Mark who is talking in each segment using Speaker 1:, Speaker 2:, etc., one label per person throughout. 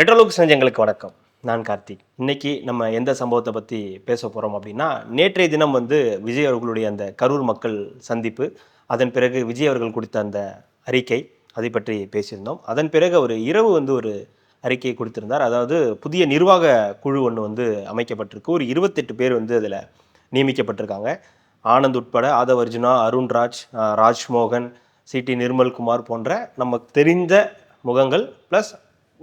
Speaker 1: ரெட்ரோலுக்ஸ் நெஞ்சங்களுக்கு வணக்கம். நான் கார்த்திக். இன்னைக்கு நம்ம எந்த சம்பவத்தை பற்றி பேச போகிறோம் அப்படின்னா நேற்றைய தினம் வந்து விஜய் அவர்களுடைய அந்த கரூர் மக்கள் சந்திப்பு அதன் பிறகு விஜய் அவர்கள் கொடுத்த அந்த அறிக்கை அதை பற்றி பேசியிருந்தோம். அதன் பிறகு அவர் இரவு வந்து ஒரு அறிக்கையை கொடுத்திருந்தார். அதாவது புதிய நிர்வாக குழு ஒன்று வந்து அமைக்கப்பட்டிருக்கு. ஒரு இருபத்தெட்டு பேர் வந்து அதில் நியமிக்கப்பட்டிருக்காங்க. ஆனந்த் உட்பட ஆதவ் அர்ஜுனா அருண்ராஜ் ராஜ்மோகன் சிடி நிர்மல்குமார் போன்ற நமக்கு தெரிந்த முகங்கள் ப்ளஸ்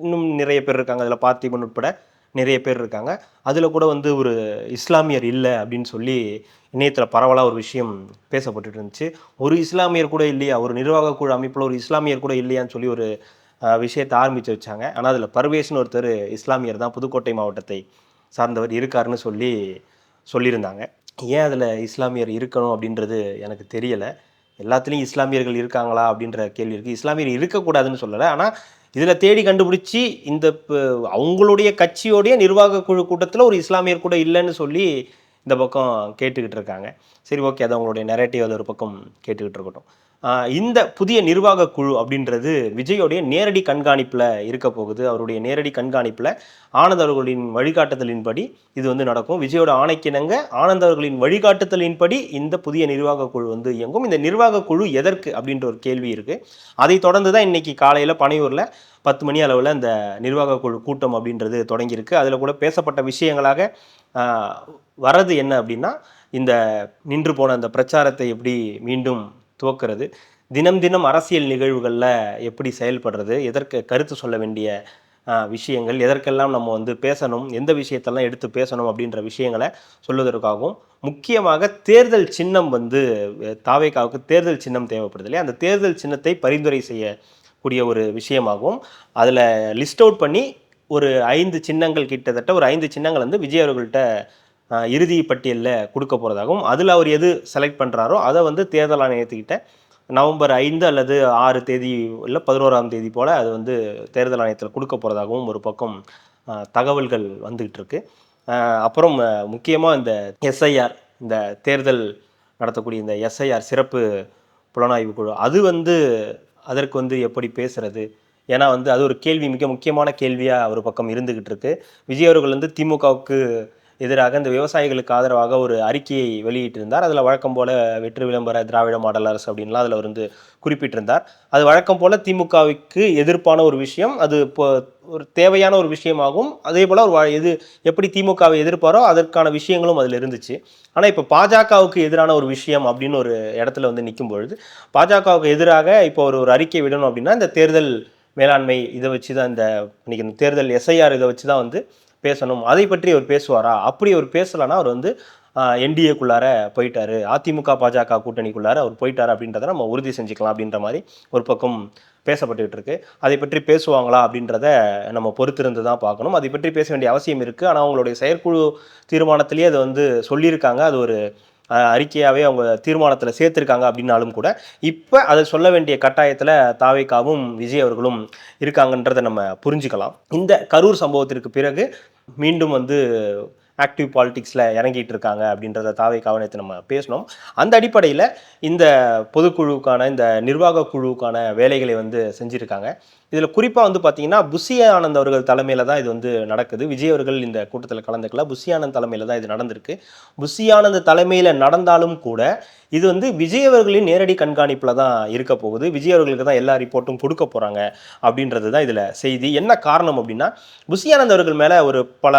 Speaker 1: இன்னும் நிறைய பேர் இருக்காங்க. அதில் பார்த்திபன் உட்பட நிறைய பேர் இருக்காங்க. அதில் கூட வந்து ஒரு இஸ்லாமியர் இல்லை அப்படின்னு சொல்லி இணையத்தில் பரவலாக ஒரு விஷயம் பேசப்பட்டுட்டு இருந்துச்சு. ஒரு இஸ்லாமியர் கூட இல்லையா? ஒரு நிர்வாக குழு அமைப்பில் ஒரு இஸ்லாமியர் கூட இல்லையான்னு சொல்லி ஒரு விஷயத்தை ஆரம்பித்து வச்சாங்க. ஆனால் அதில் பர்வேஷ்னு ஒருத்தர் இஸ்லாமியர் தான் புதுக்கோட்டை மாவட்டத்தை சார்ந்தவர் இருக்காருன்னு சொல்லி சொல்லியிருந்தாங்க. ஏன் அதில் இஸ்லாமியர் இருக்கணும் அப்படின்றது எனக்கு தெரியலை. எல்லாத்துலேயும் இஸ்லாமியர்கள் இருக்காங்களா அப்படின்ற கேள்வி இருக்குது இஸ்லாமியர் இருக்கக்கூடாதுன்னு சொல்லலை. ஆனால் இதில் தேடி கண்டுபிடிச்சி இந்த அவங்களுடைய கட்சியோடைய நிர்வாக குழு கூட்டத்தில் ஒரு இஸ்லாமியர் கூட இல்லைன்னு சொல்லி இந்த பக்கம் கேட்டுக்கிட்டு இருக்காங்க. சரி ஓகே அது அவங்களுடைய நெரேட்டிவ் அது ஒரு பக்கம் கேட்டுக்கிட்டு இருக்கட்டும். இந்த புதிய நிர்வாக குழு அப்படின்றது விஜயோடைய நேரடி கண்காணிப்பில் இருக்க போகுது. அவருடைய நேரடி கண்காணிப்பில் ஆனந்த் அவர்களின் வழிகாட்டுதலின்படி இது வந்து நடக்கும். விஜயோட ஆணைக்கிணங்க ஆனந்த் அவர்களின் வழிகாட்டுதலின்படி இந்த புதிய நிர்வாக குழு வந்து இயங்கும். இந்த நிர்வாக குழு எதற்கு அப்படின்ற ஒரு கேள்வி இருக்குது அதை தொடர்ந்து தான் இன்றைக்கி காலையில் பனையூரில் பத்து மணி அளவில் அந்த நிர்வாக குழு கூட்டம் அப்படின்றது தொடங்கியிருக்கு. அதில் கூட பேசப்பட்ட விஷயங்களாக வர்றது வரது என்ன அப்படின்னா இந்த நின்று போன அந்த பிரச்சாரத்தை எப்படி மீண்டும் துவக்கிறது. தினம் தினம் அரசியல் நிகழ்வுகளில் எப்படி செயல்படுறது எதற்கு கருத்து சொல்ல வேண்டிய விஷயங்கள் எதற்கெல்லாம் நம்ம வந்து பேசணும் எந்த விஷயத்தெல்லாம் எடுத்து பேசணும் அப்படின்ற விஷயங்களை சொல்வதற்காகவும் முக்கியமாக தேர்தல் சின்னம் வந்து தாவேக்காவுக்கு தேர்தல் சின்னம் தேவைப்படுது இல்லையா அந்த தேர்தல் சின்னத்தை பரிந்துரை செய்யக்கூடிய ஒரு விஷயமாகவும் அதில் லிஸ்ட் அவுட் பண்ணி ஒரு ஐந்து சின்னங்கள் கிட்டத்தட்ட ஒரு ஐந்து சின்னங்கள் வந்து விஜய் அவர்கள்ட்ட இறுதி பட்டியலில் கொடுக்க போகிறதாகவும் அதில் அவர் எது செலக்ட் பண்ணுறாரோ அதை வந்து தேர்தல் ஆணையத்துக்கிட்ட நவம்பர் ஐந்து அல்லது ஆறு தேதி இல்லை பதினோராம் தேதி போல் அது வந்து தேர்தல் ஆணையத்தில் கொடுக்க போகிறதாகவும் ஒரு பக்கம் தகவல்கள் வந்துக்கிட்டு இருக்கு. அப்புறம் முக்கியமாக இந்த எஸ்ஐஆர் இந்த தேர்தல் நடத்தக்கூடிய இந்த எஸ்ஐஆர் சிறப்பு புலனாய்வு குழு அது வந்து அதற்கு வந்து எப்படி பேசுறது? ஏன்னா வந்து அது ஒரு கேள்வி மிக முக்கியமான கேள்வியாக ஒரு பக்கம் இருந்துக்கிட்டு இருக்கு. விஜய் அவர்கள் வந்து திமுகவுக்கு எதிராக இந்த விவசாயிகளுக்கு ஆதரவாக ஒரு அறிக்கையை வெளியிட்டிருந்தார். அதில் வழக்கம் போல வெற்றி விளம்பர திராவிட மாடல் அரசு அப்படின்லாம் அதில் வந்து குறிப்பிட்டிருந்தார். அது வழக்கம் போல திமுகவுக்கு எதிர்ப்பான ஒரு விஷயம். அது இப்போ ஒரு தேவையான ஒரு விஷயமாகும் அதே போல் ஒரு எது எப்படி திமுகவை எதிர்ப்பாரோ அதற்கான விஷயங்களும் அதில் இருந்துச்சு. ஆனால் இப்போ பாஜகவுக்கு எதிரான ஒரு விஷயம் அப்படின்னு ஒரு இடத்துல வந்து நிற்கும் பொழுது பாஜகவுக்கு எதிராக இப்போ ஒரு ஒரு அறிக்கை விடணும் அப்படின்னா இந்த தேர்தல் மேலாண்மை இதை வச்சு தான் இந்த இன்னைக்கு இந்த தேர்தல் எஸ்ஐஆர் இதை வச்சு தான் வந்து பேசணும். அதை பற்றி அவர் பேசுவாரா? அப்படி அவர் பேசலைன்னா அவர் வந்து என்டிஏக்குள்ளார போயிட்டாரு. அதிமுக பாஜக கூட்டணிக்குள்ளார அவர் போயிட்டார் அப்படின்றத நம்ம உறுதி செஞ்சுக்கலாம் அப்படின்ற மாதிரி ஒரு பக்கம் பேசப்பட்டுக்கிட்டு இருக்கு. அதை பற்றி பேசுவாங்களா அப்படின்றத நம்ம பொறுத்திருந்து தான் பார்க்கணும். அதை பற்றி பேச வேண்டிய அவசியம் இருக்குது ஆனால் அவங்களுடைய செயற்குழு தீர்மானத்திலேயே அது வந்து சொல்லியிருக்காங்க. அது ஒரு அறிக்கையாகவே அவங்க தீர்மானத்தில் சேர்த்துருக்காங்க அப்படின்னாலும் கூட இப்போ அதை சொல்ல வேண்டிய கட்டாயத்தில் தாவேக்காவும் விஜய் அவர்களும் இருக்காங்கன்றதை நம்ம புரிஞ்சுக்கலாம். இந்த கரூர் சம்பவத்திற்கு பிறகு மீண்டும் வந்து ஆக்டிவ் பாலிடிக்ஸில் இறங்கிட்டு இருக்காங்க அப்படின்றத தாவை கவனத்தை நம்ம பேசணும் அந்த அடிப்படையில் இந்த பொதுக்குழுவுக்கான இந்த நிர்வாக குழுவுக்கான வேலைகளை வந்து செஞ்சுருக்காங்க. இதில் குறிப்பாக வந்து பார்த்தீங்கன்னா புஷி ஆனந்த் அவர்கள் தலைமையில் தான் இது வந்து நடக்குது. விஜய் அவர்கள் இந்த கூட்டத்தில் கலந்துக்கல. புஷி ஆனந்த் தலைமையில் தான் இது நடந்திருக்கு. புஷி ஆனந்த் தலைமையில் நடந்தாலும் கூட இது வந்து விஜய் அவர்களின் நேரடி கண்காணிப்பில் தான் இருக்க போகுது. விஜய் அவர்களுக்கு தான் எல்லா ரிப்போர்ட்டும் கொடுக்க போகிறாங்க அப்படின்றது தான் இதில் செய்தி. என்ன காரணம் அப்படின்னா புஷியானந்த் அவர்கள் மேலே ஒரு பல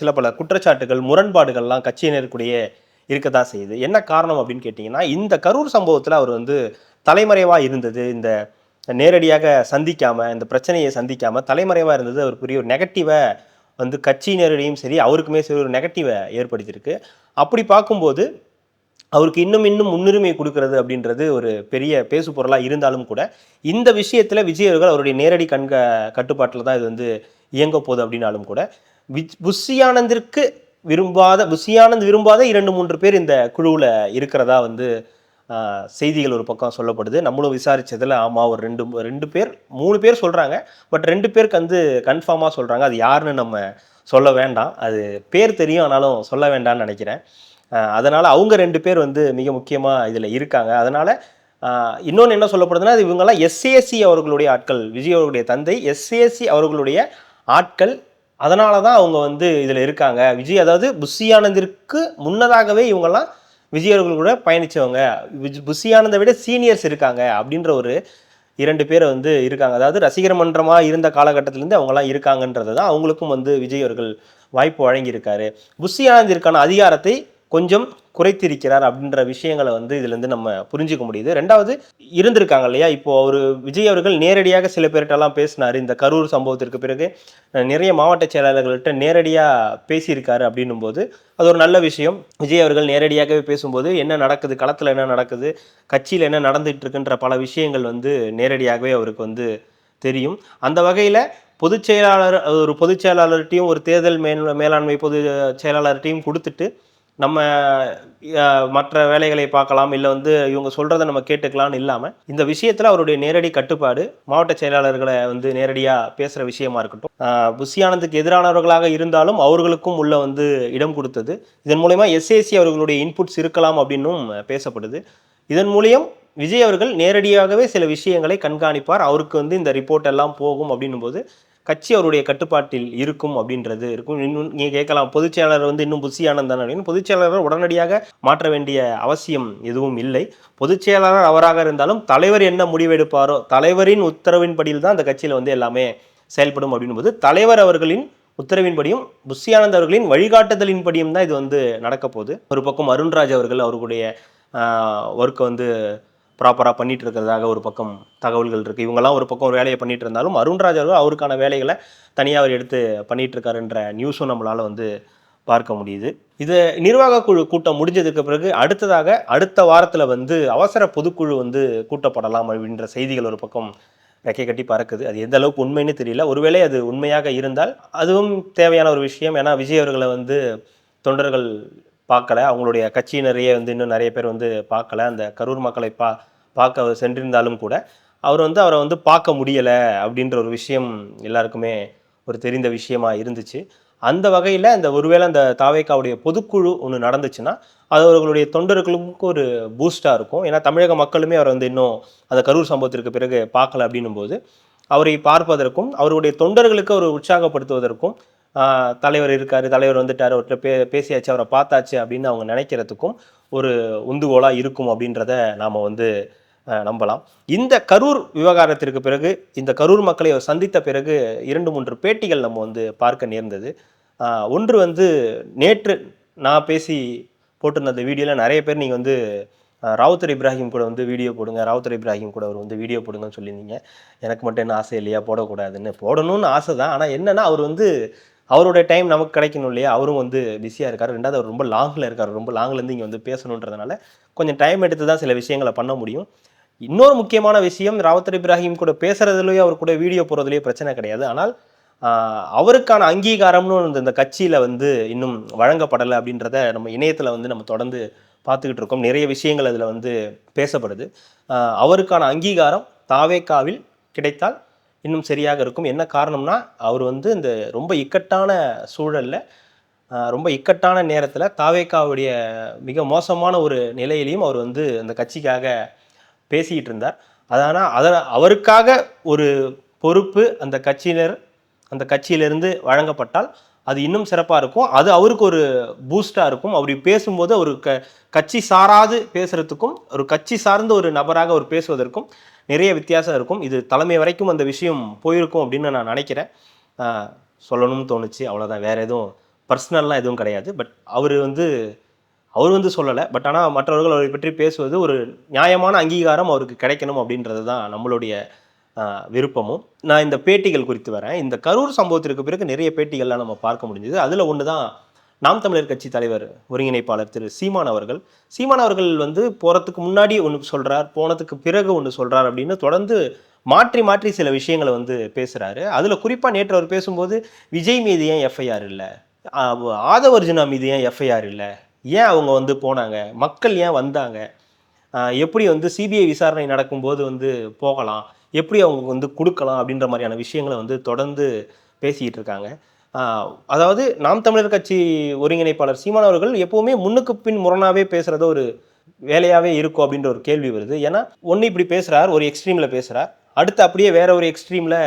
Speaker 1: சில பல குற்றச்சாட்டுகள் முரண்பாடுகள்லாம் கட்சியினருக்குடைய இருக்க தான் செய்யுது. என்ன காரணம் அப்படின்னு கேட்டிங்கன்னா இந்த கரூர் சம்பவத்தில் அவர் வந்து தலைமறைவாக இருந்தது. இந்த நேரடியாக சந்திக்காமல் இந்த பிரச்சனையை சந்திக்காமல் தலைமறைவாக இருந்தது ஒரு பெரிய ஒரு நெகட்டிவை வந்து கட்சியினரிடையும் சரி அவருக்குமே சரி ஒரு நெகட்டிவை ஏற்படுத்தியிருக்கு. அப்படி பார்க்கும்போது அவருக்கு இன்னும் இன்னும் முன்னுரிமை கொடுக்கறது அப்படின்றது ஒரு பெரிய பேசு பொருளாக இருந்தாலும் கூட இந்த விஷயத்தில் விஜய் அவர்கள் அவருடைய நேரடி கண்க கட்டுப்பாட்டில் தான் இது வந்து இயங்க போகுது அப்படின்னாலும் கூட விஜ் புஷியானந்திற்கு விரும்பாத புஷியானந்த் விரும்பாத இரண்டு மூன்று பேர் இந்த குழுவில் இருக்கிறதா வந்து செய்திகள் ஒரு பக்கம் சொல்லப்படுது. நம்மளும் விசாரித்ததில் ஆமாம் ஒரு ரெண்டு ரெண்டு பேர் மூணு பேர் சொல்கிறாங்க பட் ரெண்டு பேருக்கு வந்து கன்ஃபார்மாக சொல்கிறாங்க அது யாருன்னு நம்ம சொல்ல வேண்டாம். அது பேர் தெரியும் ஆனாலும் சொல்ல வேண்டாம்னு நினைக்கிறேன். அதனால் அவங்க ரெண்டு பேர் வந்து மிக முக்கியமாக இதில் இருக்காங்க. அதனால் இன்னொன்று என்ன சொல்லப்படுதுன்னா அது இவங்கெல்லாம் எஸ்ஏசி அவர்களுடைய ஆட்கள் விஜய் அவர்களுடைய தந்தை. எஸ்ஏசி அவர்களுடைய ஆட்கள். அதனால தான் அவங்க வந்து இதில் இருக்காங்க. விஜய் அதாவது புஷி ஆனந்திற்கு முன்னதாகவே இவங்கெல்லாம் விஜய் அவர்கள் கூட பயணிச்சவங்க. விஜ்- புஷி ஆனந்தை விட சீனியர்ஸ் இருக்காங்க அப்படின்ற ஒரு இரண்டு பேர் வந்து இருக்காங்க. அதாவது ரசிகர் மன்றமாக இருந்த காலகட்டத்திலேருந்து அவங்கெல்லாம் இருக்காங்கன்றது தான் அவங்களுக்கும் வந்து விஜய் அவர்கள் வாய்ப்பு வழங்கியிருக்காரு. புஷி ஆனந்திற்கான அதிகாரத்தை கொஞ்சம் குறைத்திருக்கிறார் அப்படின்ற விஷயங்களை வந்து இதுலேருந்து நம்ம புரிஞ்சுக்க முடியுது. ரெண்டாவது இருந்திருக்காங்க இல்லையா? இப்போ அவர் விஜய் அவர்கள் நேரடியாக சில பேர்கிட்டலாம் பேசினார். இந்த கரூர் சம்பவத்திற்கு பிறகு நிறைய மாவட்ட செயலாளர்கள்ட்ட நேரடியாக பேசியிருக்காரு அப்படின்னும் போது அது ஒரு நல்ல விஷயம். விஜய் அவர்கள் நேரடியாகவே பேசும்போது என்ன நடக்குது? களத்தில் என்ன நடக்குது? கட்சியில் என்ன நடந்துட்டு இருக்குன்ற பல விஷயங்கள் வந்து நேரடியாகவே அவருக்கு வந்து தெரியும். அந்த வகையில் பொதுச் செயலாளர் ஒரு பொதுச் செயலாளர்கிட்டையும் ஒரு தேர்தல் மேல் மேலாண்மை பொது செயலாளர்கிட்டையும் கொடுத்துட்டு நம்ம மற்ற வேலைகளை பார்க்கலாம் இல்லை வந்து இவங்க சொல்கிறத நம்ம கேட்டுக்கலாம்னு இல்லாமல் இந்த விஷயத்தில் அவருடைய நேரடி கட்டுப்பாடு மாவட்ட செயலாளர்களை வந்து நேரடியாக பேசுகிற விஷயமா இருக்கட்டும். புஷியானந்துக்கு எதிரானவர்களாக இருந்தாலும் அவர்களுக்கும் உள்ள வந்து இடம் கொடுத்தது. இதன் மூலயமா எஸ்ஏசி அவர்களுடைய இன்புட்ஸ் இருக்கலாம் அப்படின்னும் பேசப்படுது. இதன் மூலியம் விஜய் அவர்கள் நேரடியாகவே சில விஷயங்களை கண்காணிப்பார். அவருக்கு வந்து இந்த ரிப்போர்ட் எல்லாம் போகும் அப்படின்னும் போது கட்சி அவருடைய கட்டுப்பாட்டில் இருக்கும் அப்படின்றது இருக்கும். இன்னும் நீங்கள் கேட்கலாம் பொதுச்செயலாளர் வந்து இன்னும் புஷி ஆனந்த் அப்படின்னு பொதுச்செயலாளர் உடனடியாக மாற்ற வேண்டிய அவசியம் எதுவும் இல்லை. பொதுச்செயலாளர் அவராக இருந்தாலும் தலைவர் என்ன முடிவெடுப்பாரோ தலைவரின் உத்தரவின்படியில் தான் அந்த கட்சியில் வந்து எல்லாமே செயல்படும் அப்படின்போது தலைவர் அவர்களின் உத்தரவின்படியும் புஷியானந்த் அவர்களின் வழிகாட்டுதலின்படியும் தான் இது வந்து நடக்க போகுது ஒரு பக்கம் அருண்ராஜ் அவர்கள் அவர்களுடைய ஒர்க்கை வந்து ப்ராப்பராக பண்ணிட்டு இருக்கிறதாக ஒரு பக்கம் தகவல்கள் இருக்குது இவங்கெல்லாம் ஒரு பக்கம் ஒரு வேலையை பண்ணிட்டு இருந்தாலும் அருண்ராஜ் அவர்கள் அவருக்கான வேலைகளை தனியாக அவர் எடுத்து பண்ணிட்டு இருக்காருன்ற நியூஸும் நம்மளால் வந்து பார்க்க முடியுது. இது நிர்வாக குழு கூட்டம் முடிஞ்சதுக்கு பிறகு அடுத்ததாக அடுத்த வாரத்தில் வந்து அவசர பொதுக்குழு வந்து கூட்டப்படலாம் அப்படின்ற செய்திகள் ஒரு பக்கம் ரெக்கை கட்டி பறக்குது. அது எந்த அளவுக்கு உண்மைன்னு தெரியல. ஒருவேளை அது உண்மையாக இருந்தால் அதுவும் தேவையான ஒரு விஷயம். ஏன்னா விஜய் அவர்களை வந்து தொண்டர்கள் பார்க்கல. அவங்களுடைய கட்சியினரையே வந்து இன்னும் நிறைய பேர் வந்து பார்க்கல. அந்த கரூர் மக்களை பா பார்க்க அவர் சென்றிருந்தாலும் கூட அவர் வந்து அவரை வந்து பார்க்க முடியலை அப்படின்ற ஒரு விஷயம் எல்லாருக்குமே ஒரு தெரிந்த விஷயமா இருந்துச்சு. அந்த வகையில் அந்த ஒருவேளை அந்த தாவேக்காவுடைய பொதுக்குழு ஒன்று நடந்துச்சுன்னா அது அவர்களுடைய தொண்டர்களுக்கு ஒரு பூஸ்டாக இருக்கும். ஏன்னா தமிழக மக்களுமே அவர் வந்து இன்னும் அந்த கரூர் சம்பவத்திற்கு பிறகு பார்க்கல அப்படின்னும் போது அவரை பார்ப்பதற்கும் அவருடைய தொண்டர்களுக்கு அவர் உற்சாகப்படுத்துவதற்கும் தலைவர் இருக்கார் தலைவர் வந்துட்டார் அவர்கிட்ட பே பேசியாச்சு அவரை பார்த்தாச்சு அப்படின்னு அவங்க நினைக்கிறதுக்கும் ஒரு உந்துகோலாக இருக்கும் அப்படின்றத நாம் வந்து நம்பலாம். இந்த கரூர் விவகாரத்திற்கு பிறகு இந்த கரூர் மக்களை அவர் சந்தித்த பிறகு இரண்டு மூன்று பேட்டிகள் நம்ம வந்து பார்க்க நேர்ந்தது. ஒன்று வந்து நேற்று நான் பேசி போட்டிருந்த அந்த வீடியோவில் நிறைய பேர் நீங்கள் வந்து ராவுத்தர் இப்ராஹிம் கூட வந்து வீடியோ போடுங்க ராவுத்தர் இப்ராஹிம் கூட அவர் வந்து வீடியோ போடுங்கன்னு சொல்லியிருந்தீங்க. எனக்கு மட்டும் என்ன ஆசை இல்லையா? போடக்கூடாதுன்னு. போடணும்னு ஆசை தான். ஆனால் என்னென்னா அவர் வந்து அவருடைய டைம் நமக்கு கிடைக்கணும் இல்லையா? அவரும் வந்து பிஸியாக இருக்கார். ரெண்டாவது அவர் ரொம்ப லாங்கில் இருக்கார். ரொம்ப லாங்லேருந்து இங்கே வந்து பேசணுன்றதுனால கொஞ்சம் டைம் எடுத்து தான் சில விஷயங்களை பண்ண முடியும். இன்னொரு முக்கியமான விஷயம் ராவத்தர் இப்ராஹிம் கூட பேசுறதுலயோ அவர் கூட வீடியோ போகிறதுலையோ பிரச்சனை கிடையாது. ஆனால் அவருக்கான அங்கீகாரம்னு இந்த- இந்த கட்சியில் வந்து இன்னும் வழங்கப்படலை அப்படின்றத நம்ம இணையத்தில் வந்து நம்ம தொடர்ந்து பார்த்துக்கிட்டு இருக்கோம். நிறைய விஷயங்கள் அதில் வந்து பேசப்படுது. அவருக்கான அங்கீகாரம் தாவேக்காவில் கிடைத்தால் இன்னும் சரியாக இருக்கும். என்ன காரணம்னா அவர் வந்து இந்த ரொம்ப இக்கட்டான சூழலில் ரொம்ப இக்கட்டான நேரத்தில் தாவேக்காவுடைய மிக மோசமான ஒரு நிலையிலையும் அவர் வந்து அந்த கட்சிக்காக பேசிக்கிட்டு இருந்தார். அதனால் அதை அவருக்காக ஒரு பொறுப்பு அந்த கட்சியினர் அந்த கட்சியிலிருந்து வழங்கப்பட்டால் அது இன்னும் சிறப்பாக இருக்கும். அது அவருக்கு ஒரு பூஸ்டாக இருக்கும். அவர் பேசும்போது ஒரு க கட்சி சாராது பேசுகிறதுக்கும் ஒரு கட்சி சார்ந்த ஒரு நபராக அவர் பேசுவதற்கும் நிறைய வித்தியாசம் இருக்கும். இது தலைமை வரைக்கும் அந்த விஷயம் போயிருக்கும் அப்படின்னு நான் நினைக்கிறேன். சொல்லணும்னு தோணுச்சு. அவ்வளோதான் வேறு எதுவும் பர்சனல்லாம் எதுவும் கிடையாது. பட் அவர் வந்து அவர் வந்து சொல்லலை. பட் ஆனால் மற்றவர்கள் அவரை பற்றி பேசுவது ஒரு நியாயமான அங்கீகாரம் அவருக்கு கிடைக்கணும் அப்படின்றது தான் நம்மளுடைய விருப்பமும். நான் இந்த பேட்டிகள் குறித்து வரேன். இந்த கரூர் சம்பவத்திற்கு பிறகு நிறைய பேட்டிகள்லாம் நம்ம பார்க்க முடிஞ்சது. அதில் ஒன்று தான் நாம் தமிழர் கட்சி தலைவர் ஒருங்கிணைப்பாளர் திரு சீமான் அவர்கள். சீமான் அவர்கள் வந்து போகிறதுக்கு முன்னாடி ஒன்று சொல்கிறார் போனதுக்கு பிறகு ஒன்று சொல்கிறார் அப்படின்னு தொடர்ந்து மாற்றி மாற்றி சில விஷயங்களை வந்து பேசுகிறாரு அதில் குறிப்பாக நேற்று அவர் பேசும்போது விஜய் மீது ஏன் எஃப்ஐஆர் இல்லை? ஆதவர்ஜுனா மீது ஏன் எஃப்ஐஆர் இல்லை? ஏன் அவங்க வந்து போனாங்க? மக்கள் ஏன் வந்தாங்க? எப்படி வந்து சிபிஐ விசாரணை நடக்கும்போது வந்து போகலாம்? எப்படி அவங்க வந்து கொடுக்கலாம்? அப்படின்ற மாதிரியான விஷயங்களை வந்து தொடர்ந்து பேசிக்கிட்டு இருக்காங்க. அதாவது நாம் தமிழர் கட்சி ஒருங்கிணைப்பாளர் சீமான் அவர்கள் எப்பவுமே முன்னுக்கு பின் முரணாவே பேசுறது ஒரு வேலையாவே இருக்கும் அப்படின்ற ஒரு கேள்வி வருது. ஏன்னா ஒன்று இப்படி பேசுறார் ஒரு எக்ஸ்ட்ரீமில் பேசுறார். அடுத்து அப்படியே வேற ஒரு எக்ஸ்ட்ரீமில்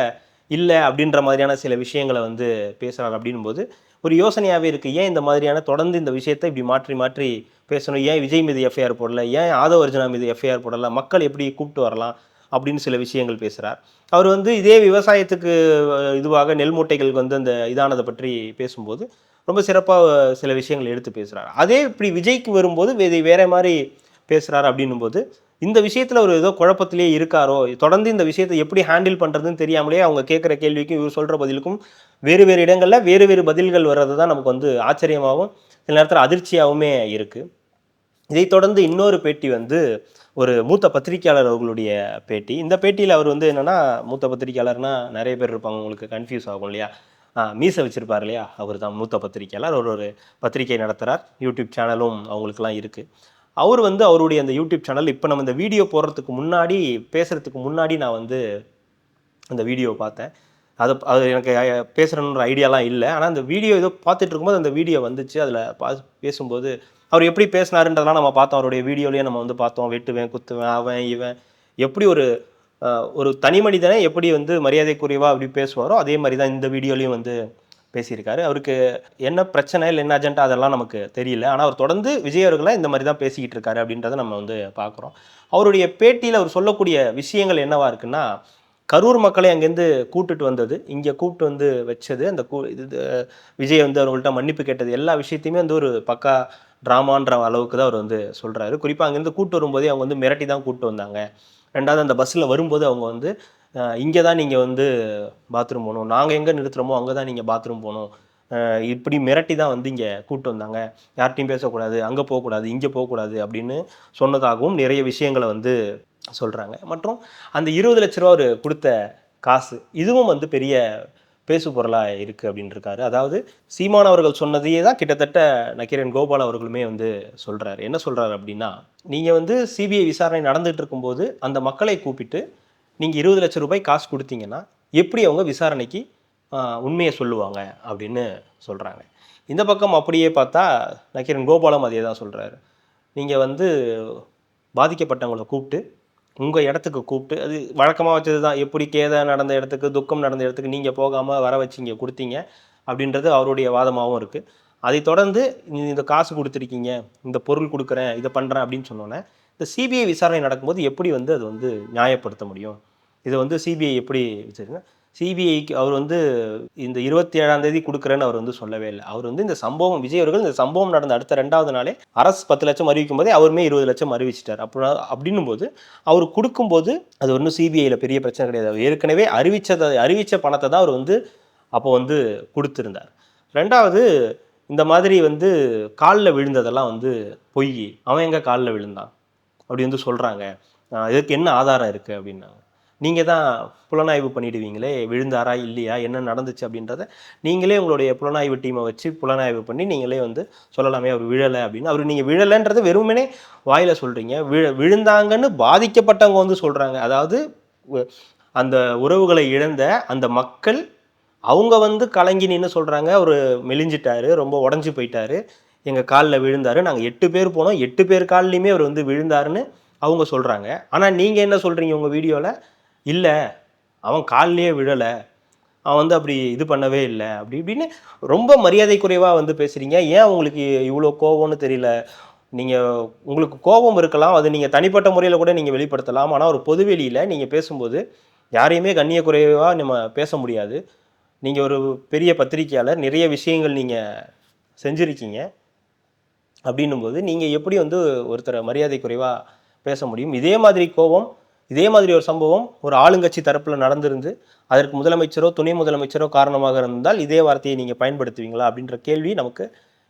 Speaker 1: இல்லை அப்படின்ற மாதிரியான சில விஷயங்களை வந்து பேசுகிறார் அப்படின்னும் போது ஒரு யோசனையாகவே இருக்குது ஏன் இந்த மாதிரியான தொடர்ந்து இந்த விஷயத்தை இப்படி மாற்றி மாற்றி பேசணும்? ஏன் விஜய் மீது எஃப்ஐஆர் போடல? ஏன் ஆதவ அர்ஜுனா மீது எஃப்ஐஆர் போடல? மக்கள் எப்படி கூப்பிட்டு வரலாம்? அப்படின்னு சில விஷயங்கள் பேசுகிறார் அவர் வந்து இதே விவசாயத்துக்கு இதுவாக நெல் மூட்டைகளுக்கு வந்து அந்த இதானதை பற்றி பேசும்போது ரொம்ப சிறப்பாக சில விஷயங்கள் எடுத்து பேசுகிறார் அதே இப்படி விஜய்க்கு வரும்போது வே- வேற மாதிரி பேசுகிறார் அப்படின்னும் போது இந்த விஷயத்தில் ஒரு ஏதோ குழப்பத்திலேயே இருக்காரோ? தொடர்ந்து இந்த விஷயத்தை எப்படி ஹேண்டில் பண்ணுறதுன்னு தெரியாமலே அவங்க கேட்குற கேள்விக்கும் இவர் சொல்கிற பதிலுக்கும் வேறு வேறு இடங்களில் வேறு வேறு பதில்கள் வர்றது தான் நமக்கு வந்து ஆச்சரியமாகவும் சில நேரத்தில் அதிர்ச்சியாகவுமே இருக்குது இதைத் தொடர்ந்து இன்னொரு பேட்டி வந்து ஒரு மூத்த பத்திரிக்கையாளர் அவர்களுடைய பேட்டி. இந்த பேட்டியில் அவர் வந்து என்னென்னா மூத்த பத்திரிக்கையாளர்னா நிறைய பேர் இருப்பாங்க. உங்களுக்கு கன்ஃபியூஸ் ஆகும் இல்லையா? மீசை வச்சுருப்பார் இல்லையா? அவர் தான் மூத்த பத்திரிக்கையாளர். அவர் ஒரு பத்திரிகை நடத்துகிறார் யூடியூப் சேனலும் அவங்களுக்குலாம் இருக்குது அவர் வந்து அவருடைய அந்த யூடியூப் சேனல் இப்போ நம்ம இந்த வீடியோ போடுறதுக்கு முன்னாடி பேசுகிறதுக்கு முன்னாடி நான் வந்து அந்த வீடியோ பார்த்தேன். அது அது எனக்கு அஹ், ஐடியாலாம் இல்லை. ஆனால் அந்த வீடியோ ஏதோ பார்த்துட்டு இருக்கும்போது அந்த வீடியோ வந்துச்சு. அதில் பா பேசும்போது அவர் எப்படி பேசினாருன்றதெல்லாம் நம்ம பார்த்தோம். அவருடைய வீடியோலேயே நம்ம வந்து பார்த்தோம். வெட்டுவேன் குத்துவேன் அவன் இவன். எப்படி ஒரு ஒரு தனி மனிதனை எப்படி வந்து மரியாதைக்குறைவாக அப்படி பேசுவாரோ அதே மாதிரி தான் இந்த வீடியோலையும் வந்து பேசியிருக்காரு. அவருக்கு என்ன பிரச்சனை இல்லை என்ன அஜெண்டா அதெல்லாம் நமக்கு தெரியல. ஆனால் அவர் தொடர்ந்து விஜய் அவர்களை இந்த மாதிரி தான் பேசிக்கிட்டு இருக்காரு அப்படின்றத நம்ம வந்து பார்க்குறோம். அவருடைய பேட்டியில் அவர் சொல்லக்கூடிய விஷயங்கள் என்னவா இருக்குன்னா கரூர் மக்களை அங்கேருந்து கூட்டுட்டு வந்தது. இங்கே கூப்பிட்டு வந்து வச்சது அந்த கூ இது விஜய் வந்து அவங்கள்ட்ட மன்னிப்பு கேட்டது. எல்லா விஷயத்தையுமே வந்து ஒரு பக்கா ட்ராமான்ற அளவுக்கு தான் அவர் வந்து சொல்கிறாரு குறிப்பாக அங்கேருந்து கூட்டு வரும்போதே அவங்க வந்து மிரட்டி தான் கூப்பிட்டு வந்தாங்க. ரெண்டாவது அந்த பஸ்ஸில் வரும்போது அவங்க வந்து இங்கே தான் நீங்கள் வந்து பாத்ரூம் போகணும். நாங்கள் எங்கே நிறுத்துகிறோமோ அங்கே தான் நீங்கள் பாத்ரூம் போகணும். இப்படி மிரட்டி தான் வந்து இங்கே கூப்பிட்டு வந்தாங்க. யார்கிட்டையும் பேசக்கூடாது அங்கே போகக்கூடாது இங்கே போகக்கூடாது அப்படின்னு சொன்னதாகவும் நிறைய விஷயங்களை வந்து சொல்கிறாங்க மற்றும் அந்த இருபது லட்ச ரூபா அவர் கொடுத்த காசு இதுவும் வந்து பெரிய பேசு பொருளாக இருக்குது அப்படின்னு இருக்காரு அதாவது சீமான் அவர்கள் சொன்னதையே தான் கிட்டத்தட்ட நக்கீரன் கோபால் அவர்களுமே வந்து சொல்கிறாரு என்ன சொல்கிறாரு அப்படின்னா நீங்கள் வந்து சிபிஐ விசாரணை நடந்துகிட்டு இருக்கும்போது அந்த மக்களை கூப்பிட்டு நீங்கள் இருபது லட்சம் ரூபாய் காசு கொடுத்தீங்கன்னா எப்படி அவங்க விசாரணைக்கு உண்மையை சொல்லுவாங்க அப்படின்னு சொல்கிறாங்க இந்த பக்கம் அப்படியே பார்த்தா நக்கீரன் கோபாலம் அதே தான் சொல்கிறாரு நீங்கள் வந்து பாதிக்கப்பட்டவங்களை கூப்பிட்டு உங்கள் இடத்துக்கு கூப்பிட்டு அது வழக்கமாக வச்சது தான் எப்படி கேதை நடந்த இடத்துக்கு துக்கம் நடந்த இடத்துக்கு நீங்கள் போகாமல் வர வச்சிங்க கொடுத்தீங்க அப்படின்றது அவருடைய வாதமாகவும் இருக்குது அதை தொடர்ந்து நீ இந்த காசு கொடுத்துருக்கீங்க இந்த பொருள் கொடுக்குறேன் இதை பண்ணுறேன் அப்படின்னு சொன்னோன்னே இந்த சிபிஐ விசாரணை நடக்கும்போது எப்படி வந்து அது வந்து நியாயப்படுத்த முடியும்? இதை வந்து சிபிஐ எப்படி வச்சிருங்க சிபிஐக்கு அவர் வந்து இந்த இருபத்தி ஏழாம் தேதி கொடுக்குறேன்னு அவர் வந்து சொல்லவே இல்லை. அவர் வந்து இந்த சம்பவம் விஜய் அவர்கள் இந்த சம்பவம் நடந்த அடுத்த ரெண்டாவது நாளே அரசு பத்து லட்சம் அறிவிக்கும் போதே அவருமே இருபது லட்சம் அறிவிச்சிட்டார். அப்படி அப்படின்னும் போது அவர் கொடுக்கும்போது அது ஒன்றும் சிபிஐயில் பெரிய பிரச்சனை கிடையாது. அவர் ஏற்கனவே அறிவிச்சதை அறிவித்த பணத்தை தான் அவர் வந்து அப்போ வந்து கொடுத்துருந்தார். ரெண்டாவது இந்த மாதிரி வந்து காலில் விழுந்ததெல்லாம் வந்து பொய். அவன் எங்கே காலில் விழுந்தான்? அப்படி வந்து சொல்கிறாங்க இதுக்கு என்ன ஆதாரம் இருக்குது அப்படின்னாங்க. நீங்கள் தான் புலனாய்வு பண்ணிடுவீங்களே விழுந்தாரா இல்லையா என்ன நடந்துச்சு அப்படின்றத நீங்களே உங்களுடைய புலனாய்வு டீமை வச்சு புலனாய்வு பண்ணி நீங்களே வந்து சொல்லலாமே அவர் விழலை அப்படின்னு. அவர் நீங்கள் விழலைன்றது வெறுமனே வாயில் சொல்கிறீங்க விழ விழுந்தாங்கன்னு பாதிக்கப்பட்டவங்க வந்து சொல்கிறாங்க அதாவது அந்த உறவுகளை இழந்த அந்த மக்கள் அவங்க வந்து கலங்கி நின்று சொல்கிறாங்க அவர் மெலிஞ்சிட்டாரு ரொம்ப உடஞ்சி போயிட்டாரு. எங்கள் காலில் விழுந்தார். நாங்கள் எட்டு பேர் போனோம். எட்டு பேர் கால்லையுமே அவர் வந்து விழுந்தாருன்னு அவங்க சொல்கிறாங்க ஆனால் நீங்கள் என்ன சொல்கிறீங்க உங்கள் வீடியோவில் இல்லை அவன் கால்லையே விழலை அவன் வந்து அப்படி இது பண்ணவே இல்லை அப்படி இப்படின்னு ரொம்ப மரியாதை குறைவாக வந்து பேசுகிறீங்க ஏன் உங்களுக்கு இவ்வளோ கோவம்னு தெரியல? நீங்கள் உங்களுக்கு கோபம் இருக்கலாம் அது நீங்கள் தனிப்பட்ட முறையில் கூட நீங்கள் வெளிப்படுத்தலாம். ஆனால் ஒரு பொதுவெளியில் நீங்கள் பேசும்போது யாரையுமே கண்ணிய குறைவாக நம்ம பேச முடியாது. நீங்கள் ஒரு பெரிய பத்திரிக்கையாளர் நிறைய விஷயங்கள் நீங்கள் செஞ்சுருக்கீங்க. அப்படின்னும்போது நீங்கள் எப்படி வந்து ஒருத்தரை மரியாதை குறைவாக பேச முடியும்? இதே மாதிரி கோபம் இதே மாதிரி ஒரு சம்பவம் ஒரு ஆளுங்கட்சி தரப்பில் நடந்திருந்து அதற்கு முதலமைச்சரோ துணை முதலமைச்சரோ காரணமாக இருந்தால் இதே வார்த்தையை நீங்கள் பயன்படுத்துவீங்களா அப்படின்ற கேள்வி நமக்கு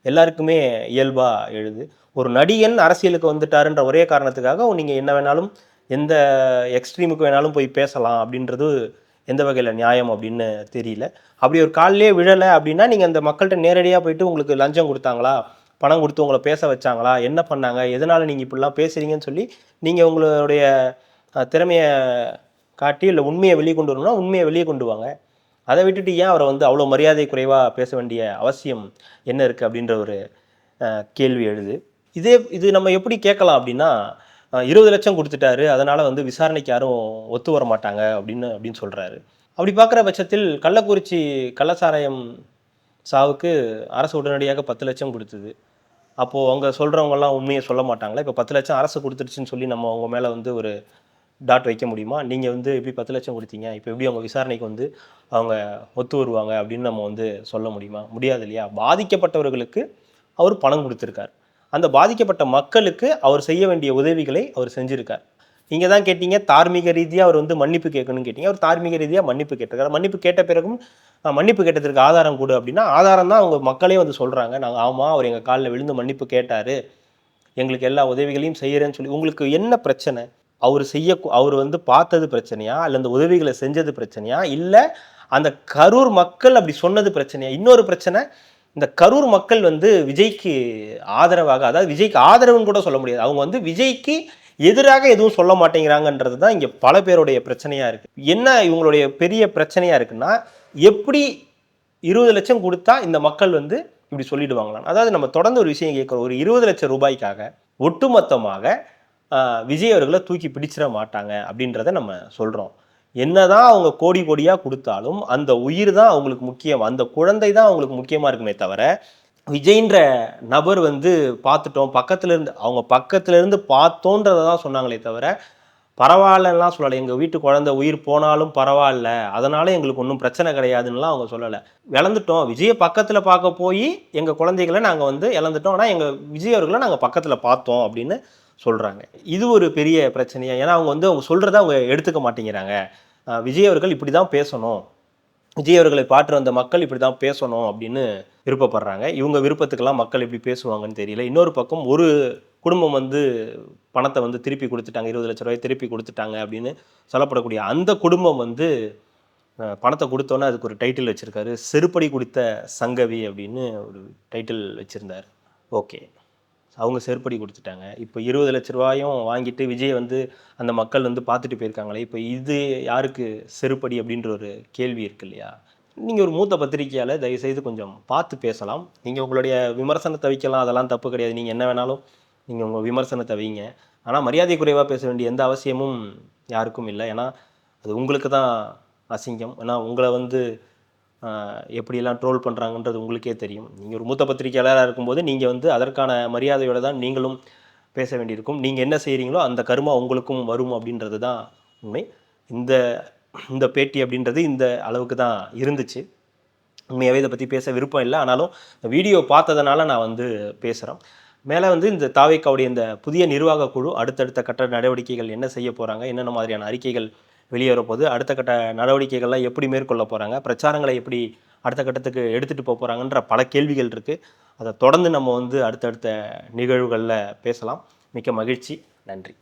Speaker 1: எல்லாருக்குமே இயல்பாக எழுது. ஒரு நடிகன் அரசியலுக்கு வந்துட்டாருன்ற ஒரே காரணத்துக்காக நீங்கள் என்ன வேணாலும் எந்த எக்ஸ்ட்ரீமுக்கு வேணாலும் போய் பேசலாம் அப்படின்றது எந்த வகையில் நியாயம் அப்படின்னு தெரியல. அப்படி ஒரு காலிலே விழலை அப்படின்னா நீங்கள் அந்த மக்கள்கிட்ட நேரடியாக போயிட்டு உங்களுக்கு லஞ்சம் கொடுத்தாங்களா? பணம் கொடுத்து உங்களை பேச வச்சாங்களா? என்ன பண்ணாங்க? எதனால் நீங்கள் இப்படிலாம் பேசுகிறீங்கன்னு சொல்லி நீங்கள் உங்களுடைய திறமையை காட்டி இல்லை உண்மையை வெளியே கொண்டு வரணும்னா உண்மையை வெளியே கொண்டு வாங்க. அதை விட்டுட்டு ஏன் அவரை வந்து அவ்வளோ மரியாதை குறைவாக பேச வேண்டிய அவசியம் என்ன இருக்குது அப்படின்ற ஒரு கேள்வி எழுது. இதே இது நம்ம எப்படி கேட்கலாம் அப்படின்னா இருபது லட்சம் கொடுத்துட்டாரு அதனால் வந்து விசாரணைக்கு யாரும் ஒத்து வர மாட்டாங்க அப்படின்னு அப்படின்னு சொல்கிறாரு அப்படி பார்க்குற பட்சத்தில் கள்ளக்குறிச்சி கள்ளச்சாராயம் சாவுக்கு அரசு உடனடியாக பத்து லட்சம் கொடுத்தது. அப்போது அவங்க சொல்கிறவங்கலாம் உண்மையை சொல்ல மாட்டாங்களா? இப்போ பத்து லட்சம் அரசு கொடுத்துருச்சுன்னு சொல்லி நம்ம அவங்க மேலே வந்து ஒரு டாட் வைக்க முடியுமா? நீங்கள் வந்து எப்படி பத்து லட்சம் கொடுத்தீங்க? இப்போ எப்படி அவங்க விசாரணைக்கு வந்து அவங்க ஒத்து வருவாங்க அப்படின்னு நம்ம வந்து சொல்ல முடியுமா? முடியாது இல்லையா? பாதிக்கப்பட்டவர்களுக்கு அவர் பணம் கொடுத்துருக்கார். அந்த பாதிக்கப்பட்ட மக்களுக்கு அவர் செய்ய வேண்டிய உதவிகளை அவர் செஞ்சுருக்கார். நீங்கள் தான் கேட்டீங்க தார்மீக ரீதியாக அவர் வந்து மன்னிப்பு கேட்கணும்னு கேட்டீங்க. அவர் தார்மீக ரீதியாக மன்னிப்பு கேட்டிருக்காரு. மன்னிப்பு கேட்ட பிறகும் மன்னிப்பு கேட்டதற்கு ஆதாரம் கொடு அப்படின்னா ஆதாரம் தான் அவங்க மக்களே வந்து சொல்கிறாங்க நாங்கள் ஆமாம் அவர் எங்கள் காலில் விழுந்து மன்னிப்பு கேட்டார். எங்களுக்கு எல்லா உதவிகளையும் செய்கிறேன்னு சொல்லி. உங்களுக்கு என்ன பிரச்சனை? அவர் செய்ய அவர் வந்து பார்த்தது பிரச்சனையா? இல்லை அந்த உதவிகளை செஞ்சது பிரச்சனையா? இல்லை அந்த கரூர் மக்கள் அப்படி சொன்னது பிரச்சனையா? இன்னொரு பிரச்சனை இந்த கரூர் மக்கள் வந்து விஜய்க்கு ஆதரவாக அதாவது விஜய்க்கு ஆதரவுன்னு கூட சொல்ல முடியாது. அவங்க வந்து விஜய்க்கு எதிராக எதுவும் சொல்ல மாட்டேங்கிறாங்கன்றது தான் இங்கே பல பேருடைய பிரச்சனையாக இருக்குது என்ன இவங்களுடைய பெரிய பிரச்சனையாக இருக்குன்னா எப்படி இருபது லட்சம் கொடுத்தா இந்த மக்கள் வந்து இப்படி சொல்லிடுவாங்களாம்? அதாவது நம்ம தொடர்ந்து ஒரு விஷயம் கேட்குறோம். ஒரு இருபது லட்சம் ரூபாய்க்காக ஒட்டுமொத்தமாக விஜய் அவர்களை தூக்கி பிடிச்சிட மாட்டாங்க அப்படின்றத நம்ம சொல்கிறோம் என்னதான் அவங்க கோடி கோடியாக கொடுத்தாலும் அந்த உயிர் தான் அவங்களுக்கு முக்கியம். அந்த குழந்தை தான் அவங்களுக்கு முக்கியமாக இருக்குமே தவிர விஜய்ன்ற நபர் வந்து பார்த்துட்டோம். பக்கத்துல இருந்து அவங்க பக்கத்துல இருந்து பார்த்தோன்றதை தான் சொன்னாங்களே தவிர பரவாயில்லலாம் சொல்லலை. எங்கள் வீட்டு குழந்தை உயிர் போனாலும் பரவாயில்ல. அதனால எங்களுக்கு ஒன்றும் பிரச்சனை கிடையாதுன்னுலாம் அவங்க சொல்லலை. இழந்துட்டோம். விஜயை பக்கத்தில் பார்க்க போய் எங்கள் குழந்தைகளை நாங்கள் வந்து இழந்துட்டோம். ஆனால் எங்கள் விஜய் அவர்களை நாங்கள் பக்கத்தில் பார்த்தோம் அப்படின்னு சொல்கிறாங்க இது ஒரு பெரிய பிரச்சனையாக ஏன்னா அவங்க வந்து அவங்க சொல்கிறத அவங்க எடுத்துக்க மாட்டேங்கிறாங்க. விஜய் அவர்கள் இப்படி தான் பேசணும். விஜய் அவர்களை பாட்டு வந்த மக்கள் இப்படி தான் பேசணும் அப்படின்னு விருப்பப்படுறாங்க. இவங்க விருப்பத்துக்கெல்லாம் மக்கள் எப்படி பேசுவாங்கன்னு தெரியல. இன்னொரு பக்கம் ஒரு குடும்பம் வந்து பணத்தை வந்து திருப்பி கொடுத்துட்டாங்க. இருபது லட்ச ரூபாய் திருப்பி கொடுத்துட்டாங்க அப்படின்னு சொல்லப்படக்கூடிய அந்த குடும்பம் வந்து பணத்தை கொடுத்தோன்னே அதுக்கு ஒரு டைட்டில் வச்சுருக்காரு. செருப்படி கொடுத்த சங்கவி அப்படின்னு ஒரு டைட்டில் வச்சுருந்தார். ஓகே. அவங்க செருப்படி கொடுத்துட்டாங்க. இப்போ இருபது லட்ச ரூபாயும் வாங்கிட்டு விஜய் வந்து அந்த மக்கள் வந்து பார்த்துட்டு போயிருக்காங்களே இப்போ இது யாருக்கு செருப்படி அப்படின்ற ஒரு கேள்வி இருக்கு இல்லையா? நீங்கள் ஒரு மூத்த பத்திரிகையால் தயவுசெய்து கொஞ்சம் பார்த்து பேசலாம். நீங்கள் உங்களுடைய விமர்சனத்தை வைக்கலாம் அதெல்லாம் தப்பு கிடையாது. நீங்கள் என்ன வேணாலும் நீங்கள் உங்கள் விமர்சனத்தை வைங்க. ஆனால் மரியாதை குறைவாக பேச வேண்டிய எந்த அவசியமும் யாருக்கும் இல்லை. ஏன்னா அது உங்களுக்கு தான் அசிங்கம். ஏன்னா உங்களை வந்து எப்படியெல்லாம் ட்ரோல் பண்ணுறாங்கன்றது உங்களுக்கே தெரியும். நீங்கள் ஒரு மூத்த பத்திரிகையாளராக இருக்கும்போது நீங்கள் வந்து அதற்கான மரியாதையோடு தான் நீங்களும் பேச வேண்டியிருக்கும். நீங்கள் என்ன செய்கிறீங்களோ அந்த கருமா உங்களுக்கும் வரும் அப்படின்றது தான் உண்மை. இந்த இந்த பேட்டி அப்படின்றது இந்த அளவுக்கு தான் இருந்துச்சு. உண்மையாகவே இதை பற்றி பேச விருப்பம் இல்லை. ஆனாலும் இந்த வீடியோ பார்த்ததுனால நான் வந்து பேசுகிறேன் மேலே வந்து இந்த தாவைக்காவுடைய இந்த புதிய நிர்வாக குழு அடுத்தடுத்த கட்ட நடவடிக்கைகள் என்ன செய்ய போகிறாங்க என்னென்ன மாதிரியான அறிக்கைகள் வெளியேற போகுது அடுத்த கட்ட நடவடிக்கைகள்லாம் எப்படி மேற்கொள்ள போகிறாங்க பிரச்சாரங்களை எப்படி அடுத்த கட்டத்துக்கு எடுத்துகிட்டு போக போகிறாங்கன்ற பல கேள்விகள் இருக்குது அதை தொடர்ந்து நம்ம வந்து அடுத்தடுத்த நிகழ்வுகளில் பேசலாம். மிக்க மகிழ்ச்சி. நன்றி.